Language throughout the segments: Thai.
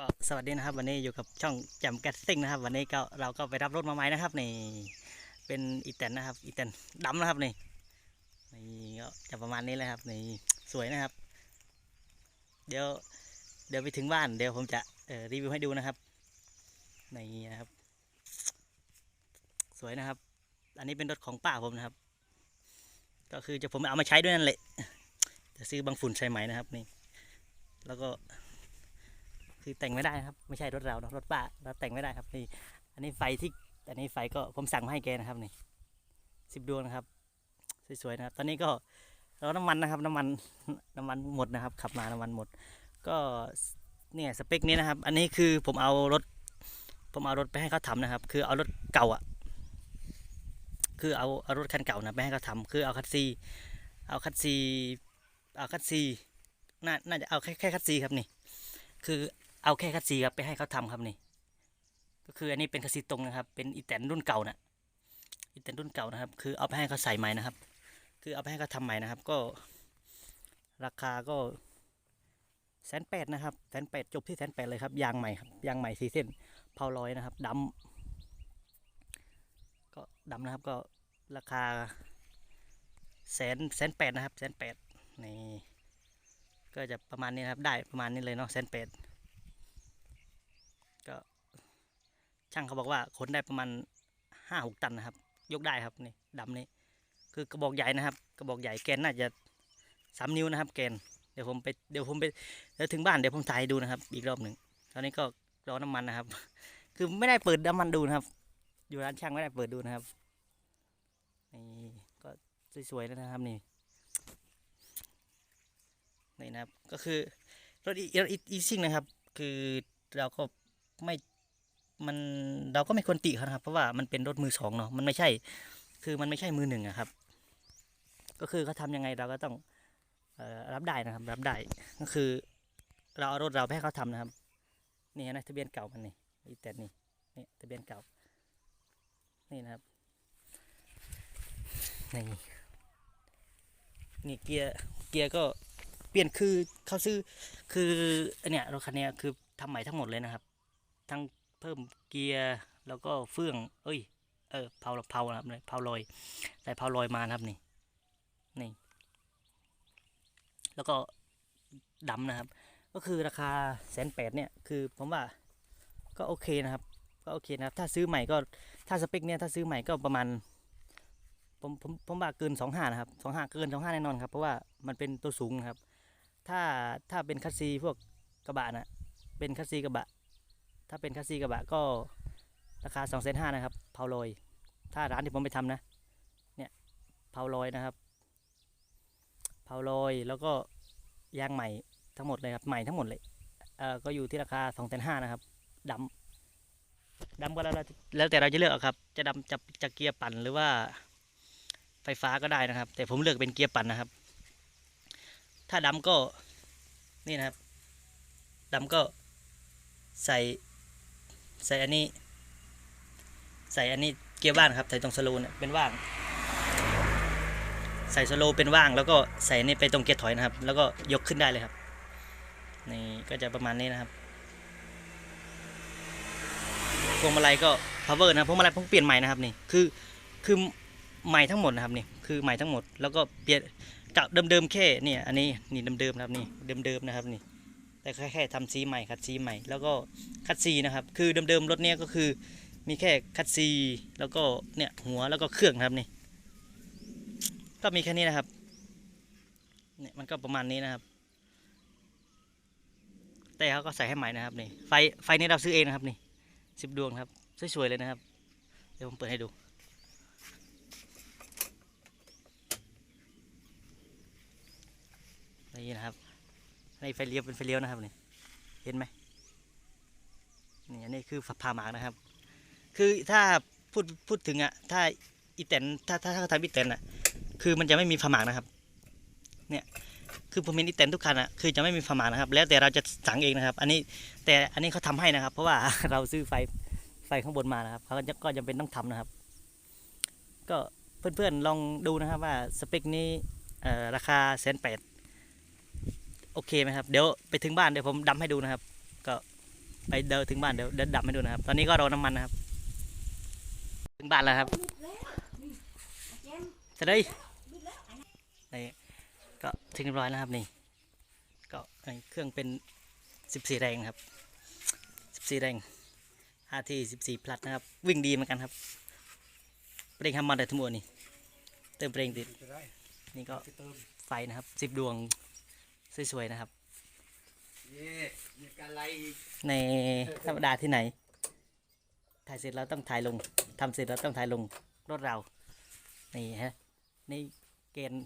ก็สวัสดีนะครับ วันนี้อยู่กับช่องแจมแกสซิ่งนะครับ วันนี้ก็เราก็ไปรับรถมาใหม่นะครับนี่เป็นอีแตนนะครับอีแตนดำนะครับนี่นี่ก็จะประมาณนี้เลยครับนี่สวยนะครับ เดี๋ยวเดี๋ยวไปถึงบ้านเดี๋ยวผมจะรีวิวให้ดูนะครับนี่นะครับ สวยนะครับ อันนี้เป็นรถของป้าผมนะครับ ก็คือจะผมเอามาใช้ด้วยนั่นแหละจะซื้อบางฝุ่นใส่ไหมนะครับนี่แล้วก็ คือแต่งไม่ได้นะครับ ไม่ใช่รถเราเนะรถป้าเราแต่งไม่ได้ครับนี่อันนี้ไฟที่อันนี้ไฟก็ผมสั่งมาให้แกนะครับนี่สิบดวงนะครับสวยๆนะครับ ตอนนี้ก็เราน้ำมันนะครับ น้ำมันน้ำมันหมดนะครับ ขับมาน้ำมันหมด ก็เนี่ยสเปคนี้นะครับ อันนี้คือผมเอารถ ผมเอารถไปให้เขาทำนะครับ คือเอารถเก่าอะ คือเอาเอารถคันเก่านะไปให้เขาทำคือเอาคัตซีเอาคัตซีเอาคัตซีน่าน่าจะเอาแค่แค่คัตซีครับนี่ คือ เอาแค่คัตซีครับไปให้เขาทำครับนี่ ก็คืออันนี้เป็นคัตซีตรงนะครับ เป็นอีแตนรุ่นเก่านะอีแตนรุ่นเก่านะครับ คือเอาไปให้เขาใส่ใหม่นะครับ คือเอาไปให้เขาทำใหม่นะครับ ก็ ราคาก็แสนแปดนะครับแสนแปดจบที่แสนแปดเลยครับยางใหม่ครับยางใหม่สีเส้นเผาลอยนะครับดำก็ดำนะครับก็ราคาแสนแสนแปดนะครับแสนแปดนี่ก็จะประมาณนี้นะครับ ได้ประมาณนี้เลยเนาะแสนแปดก็ ช่างเขาบอกว่าขนได้ประมาณห้าหกตันนะครับ ยกได้ครับนี่ดำนี่คือกระบอกใหญ่นะครับ กระบอกใหญ่แกนน่าจะสามนิ้วนะครับ แกนเดี๋ยวผมไปเดี๋ยวผมไปเดี๋ยวถึงบ้านเดี๋ยวผมถ่ายดูนะครับ อีกรอบหนึ่งตอนนี้ก็รอน้ำมันนะครับ คือไม่ได้เปิดน้ำมันดูนะครับ อยู่ร้านช่างไม่ได้เปิดดูนะครับนี่ก็สวยๆแล้วนะครับนี่นี่นะครับก็คือรถอีรถอีซิ่งนะครับ คือเราก็ไม่ มันเราก็ไม่ควรติเขานะครับ เพราะว่ามันเป็นรถมือสองเนาะมันไม่ใช่ คือมันไม่ใช่มือหนึ่งอะครับ ก็คือเขาทำยังไงเราก็ต้องรับได้นะครับ รับได้ก็คือ เราเอารถเราไปให้เขาทำนะครับ นี่นะทะเบียนเก่ามันนี่อีแต่นี่นี่ทะเบียนเก่า นี่นะครับนี่นี่เกียร์เกียร์ก็เปลี่ยนคือเขาซื้อคืออันเนี้ยรถคันเนี้ยคือทำใหม่ทั้งหมดเลยนะครับ ทั้ง เพิ่มเกียร์แล้วก็เฟื่อง เอ้ย เออเผาเผานะครับเลยเผาลอยใส่เผาลอยมานะครับนี่นี่แล้วก็ดำนะครับ ก็คือราคาแสนแปดเนี่ยคือผมว่าก็โอเคนะครับ ก็โอเคนะครับ ถ้าซื้อใหม่ก็ถ้าสเปคเนี่ยถ้าซื้อใหม่ก็ประมาณผมผมผมว่าเกินสองห้านะครับสองห้าเกินสองห้าแน่นอนครับ เพราะว่ามันเป็นตัวสูงครับ ถ้าถ้าเป็นคัสซีพวกกระบะนะเป็นคัสซีกระบะ ถ้าเป็นคัสซีกระบะก็ราคา2องแสนห้านะครับ เผาลอย ถ้าร้านที่ผมไปทำนะ เนี่ยเผาลอยนะครับ เผาลอยแล้วก็ยางใหม่ทั้งหมดเลยครับ ใหม่ทั้งหมดเลยเอ่อก็อยู่ที่ราคา2องแสนห้านะครับดำดำก็แล้วแล้วแต่เราจะเลือกครับ จะดำจะจะเกียร์ปั่นหรือว่าไฟฟ้าก็ได้นะครับ แต่ผมเลือกเป็นเกียร์ปั่นนะครับ ถ้าดำก็นี่นะครับดำก็ใส่ ใส่อันนี้ ใส่อันนี้เกียร์ว่างครับ ใส่ตรงสโลว์เนี่ยเป็นว่าง ใส่สโลว์เป็นว่าง แล้วก็ใส่นนี่ไปตรงเกียร์ถอยนะครับ แล้วก็ยกขึ้นได้เลยครับ นี่ก็จะประมาณนี้นะครับพวงมาลัยก็ power นะพวงมาลัยผมเปลี่ยนใหม่นะครับนี่ คือ คือใหม่ทั้งหมดนะครับนี่ คือใหม่ทั้งหมด แล้วก็เปลี่ยนกับเดิมๆแค่เนี่ย อันนี้นี่เดิมๆนะครับนี่ เดิมๆนะครับนี่ แต่แค่แค่ทำซีใหม่คัดซีใหม่ แล้วก็คัดซีนะครับ คือเดิมๆรถเนี้ยก็คือมีแค่คัดซีแล้วก็เนี่ยหัวแล้วก็เครื่องครับนี่ก็มีแค่นี้นะครับเนี่ยมันก็ประมาณนี้นะครับ แต่เขาก็ใส่ให้ใหม่นะครับนี่ไฟไฟนี้เราซื้อเองนะครับนี่สิบดวงครับสวยๆเลยนะครับ เดี๋ยวผมเปิดให้ดู นี่นะครับ ในไฟเลี้ยวเป็นไฟเลี้ยวนะครับนี่เห็นไหมนี่อันนี้คือผ่าหมากนะครับ คือถ้าพูดพูดถึงอะถ้าอีแตนถ้าถ้าถ้าเขาทำอีแตนอะ คือมันจะไม่มีผ่าหมากนะครับ เนี่ยคือผมเห็นอีแตนทุกคันอะคือจะไม่มีผ่าหมากนะครับ แล้วแต่เราจะสั่งเองนะครับ อันนี้แต่อันนี้เขาทำให้นะครับ เพราะว่าเราซื้อไฟไฟข้างบนมานะครับเขาก็จะก็จำเป็นต้องทำนะครับ ก็เพื่อนๆลองดูนะครับว่าสเปคนี้เอ่อราคาแสนแปด โอเคไหมครับ เดี๋ยวไปถึงบ้านเดี๋ยวผมดำให้ดูนะครับ ก็ไปเดินถึงบ้านเดี๋ยวเดินดับให้ดูนะครับ ตอนนี้ก็รอน้ำมันนะครับ ถึงบ้านแล้วครับจะได้นี่ก็ถึงเรียบร้อยแล้วครับนี่ ก็เครื่องเป็น14แรงครับ14แรง RT 14 plus นะครับ วิ่งดีเหมือนกันครับเปร่งทำมาแต่ทั้งหมดนี่เติมเปร่งติดนี่ก็ไฟนะครับ10ดวง สวยๆนะครับเย่มีการไล่อีกในธรรมดาที่ไหน ถ่ายเสร็จแล้วต้องถ่ายลงทำเสร็จแล้วต้องถ่ายลงรถเรา นี่ฮะ นี่เกณฑ์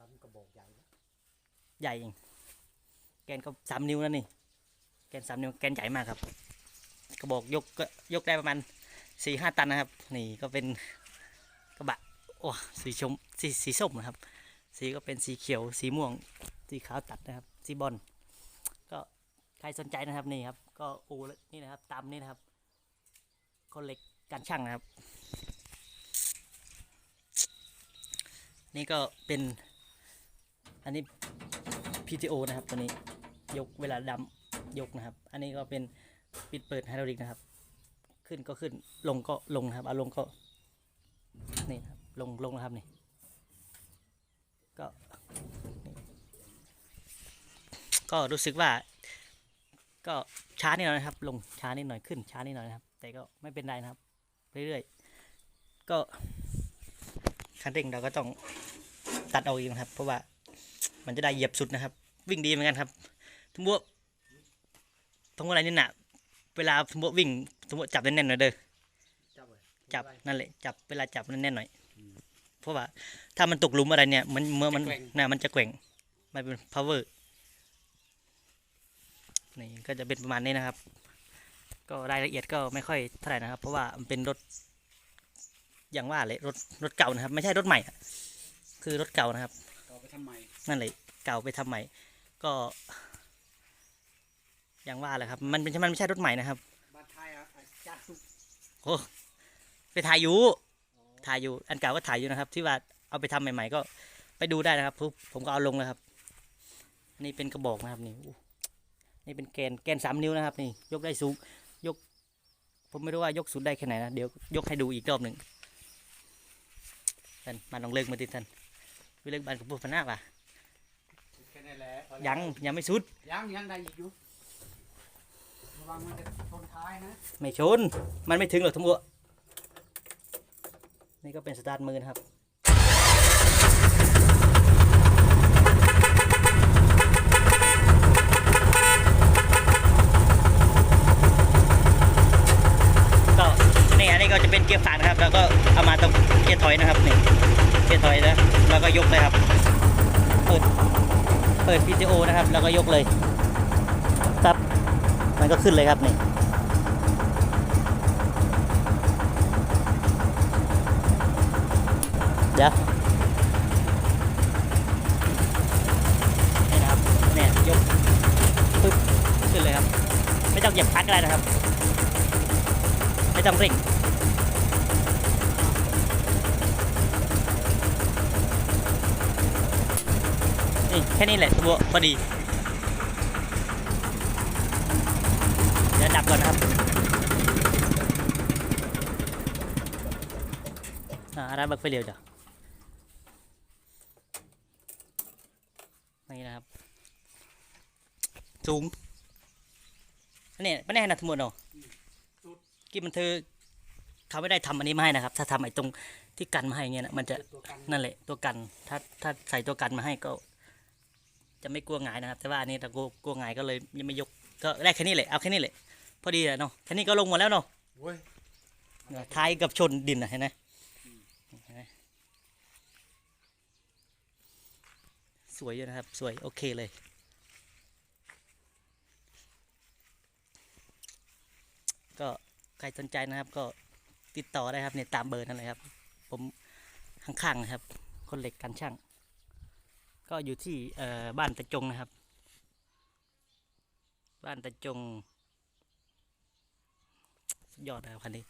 ลำกระบอกใหญ่นะใหญ่เองแกนก็สามนิ้วแล้วนี่ แกนสามนิ้วแกนใหญ่มากครับ กระบอกยกก็ยกได้ประมาณสี่ห้าตันนะครับ นี่ก็เป็นกระบะโอ้สีชมสีสีส้มนะครับ สีก็เป็นสีเขียว สีม่วง สีขาวตัดนะครับ สีบอลก็ใครสนใจนะครับนี่ครับ ก็อูนี่นะครับตามนี่นะครับคนเหล็กการช่างนะครับ นี่ก็เป็นอันนี้ PTO นะครับตัวนี้ยกเวลาดำยกนะครับ อันนี้ก็เป็นปิดเปิดไฮดรอลิกนะครับ ขึ้นก็ขึ้นลงก็ลงนะครับเอาลงก็นี่ครับลงลงนะครับนี่ ก็นี่ก็รู้สึกว่า ก็ช้านิดหน่อยนะครับ ลงช้านิดหน่อยขึ้นช้านิดหน่อยนะครับ แต่ก็ไม่เป็นไรนะครับ เรื่อยๆก็คันเร่งเราก็ต้องตัดเอาเองนะครับ เพราะว่ามันจะได้เหยียบสุดนะครับ วิ่งดีเหมือนกันครับสมมติสมมติอะไรนี่หนะเวลาสมมติวิ่งสมมติจับแน่นๆหน่อยเด้อจับเลยจับนั่นแหละจับเวลาจับแน่นๆหน่อย เพราะว่าถ้ามันตกหลุมอะไรเนี่ย มันเมื่อมันน่ะมันจะแกว่งมันเป็น power นี่ก็จะเป็นประมาณนี้นะครับ ก็รายละเอียดก็ไม่ค่อยเท่าไหร่นะครับ เพราะว่ามันเป็นรถอย่างว่าเลยรถรถเก่านะครับ ไม่ใช่รถใหม่อะคือรถเก่านะครับต่อไปทำไมนั่นเลยเก่าไปทำใหม่ ก็ อย่างว่าแหละครับ มันเป็นมันไม่ใช่รถใหม่นะครับบ้านไทยอะอะจ้าสุกโอ้ไปถ่ายอยู่ ถ่ายอยู่ อันเก่าก็ถ่ายอยู่นะครับ ที่ว่าเอาไปทำใหม่ ๆ ก็ไปดูได้นะครับผมผมก็เอาลงแล้วครับนี่เป็นกระบอกนะครับนี่อู้นี่เป็นแกนแกนสามนิ้วนะครับ นี่ ยกได้สูงยก ผมไม่รู้ว่ายกสุดได้แค่ไหนนะเดี๋ยวยกให้ดูอีกรอบหนึ่งท่านมาลองเลิกมาติท่านวิเลิกบันกับพวกพนาป่ะแค่นั้นแหละพอแล้วยังยังไม่สุดยังยังได้อีกอยู่ระวังมันจะชนท้ายนะไม่ชนมันไม่ถึงหรอกทั้งหมด นี่ก็เป็นสตาร์ทมือนะครับก็นี่อันนี้ก็จะเป็นเกียร์ฝานะครับ แล้วก็เอามาตรงเกียร์ถอยนะครับนี่เกียร์ถอยนะแล้วก็ยกเลยครับเปิดเปิด PTO นะครับ แล้วก็ยกเลยครับมันก็ขึ้นเลยครับนี่ ดี๋ยวนี่นะครับเนี่ยยกปึ๊บขึ้นเลยครับ ไม่ต้องเหยียบคลักก็ได้นะครับ ไม่ต้องเร่งนี่แค่นี้แหละตัวพอดีเดี๋ยวดับก่อนนะครับอ่าร้านบักไฟเรียวจ้ะนี่นะครับ สูงอันนี้ไม่แน่นะทั้งหมดเนาะกี่มันเธอเขาไม่ได้ทำอันนี้มาให้นะครับ ถ้าทำไอ้ตรงที่กันมาให้เงี้ยนะมันจะตัวกันนั่นแหละตัวกัน ถ้าถ้าใส่ตัวกันมาให้ก็ จะไม่กลัวหงายนะครับ แต่ว่าอันนี้แต่กลัวกลัวหงายก็เลยยังไม่ยกก็ได้แค่นี้แหละเอาแค่นี้แหละพอดีแหละเนาะแค่นี้ก็ลงหมดแล้วเนาะเว้ยเนี่ยท้ายกับชนดินนะเห็นไหมเห็นไหมสวยอยู่นะครับ สวยโอเคเลย ก็ใครสนใจนะครับ ก็ติดต่อได้ครับเนี่ยตามเบอร์นั่นเลยครับ ผมข้างๆนะครับ คนเหล็กกันช่าง ก็อยู่ที่เออบ้านตะจงนะครับ บ้านตะจงสุดยอดนะครับคันนี้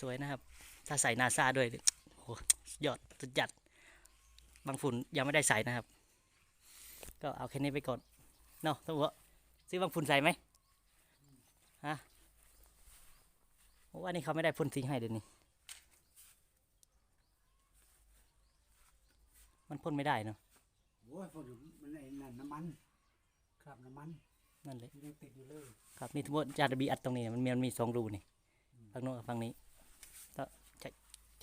สวยนะครับ ถ้าใส่นาซาด้วยโอ้โหสุดยอดสุดจัดบางฝุ่นยังไม่ได้ใส่นะครับ ก็เอาแค่นี้ไปก่อนเนาะต้งบอกว่าซื้อบางฝุ่นใส่ไหม อ้อันนี้เขาไม่ได้พ่นสีให้เดี๋ยวนี้ มันพ่นไม่ได้เนาะโอ้ยฝนมันไอ้นั่นน้ำมันคราบน้ำมันนั่นเลยมันยังติดอยู่เลยครับนี่ทั้งหมดจาระบีอัดตรงนี้มันมีมันมีสองรูนี่ฝั่งโน้นกับฝั่งนี้ก็ใช้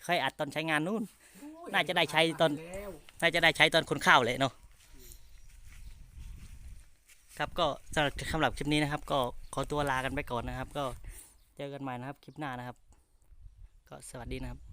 เคยอัดตอนใช้งานนู่นโอ้ยน่าจะได้ใช้ตอนแล้วน่าจะได้ใช้ตอนคนข้าวเลยเนาะครับก็สำหรับสำหรับคลิปนี้นะครับ ก็ขอตัวลากันไปก่อนนะครับ ก็ เจอกันใหม่นะครับคลิปหน้านะครับ ก็สวัสดีนะครับ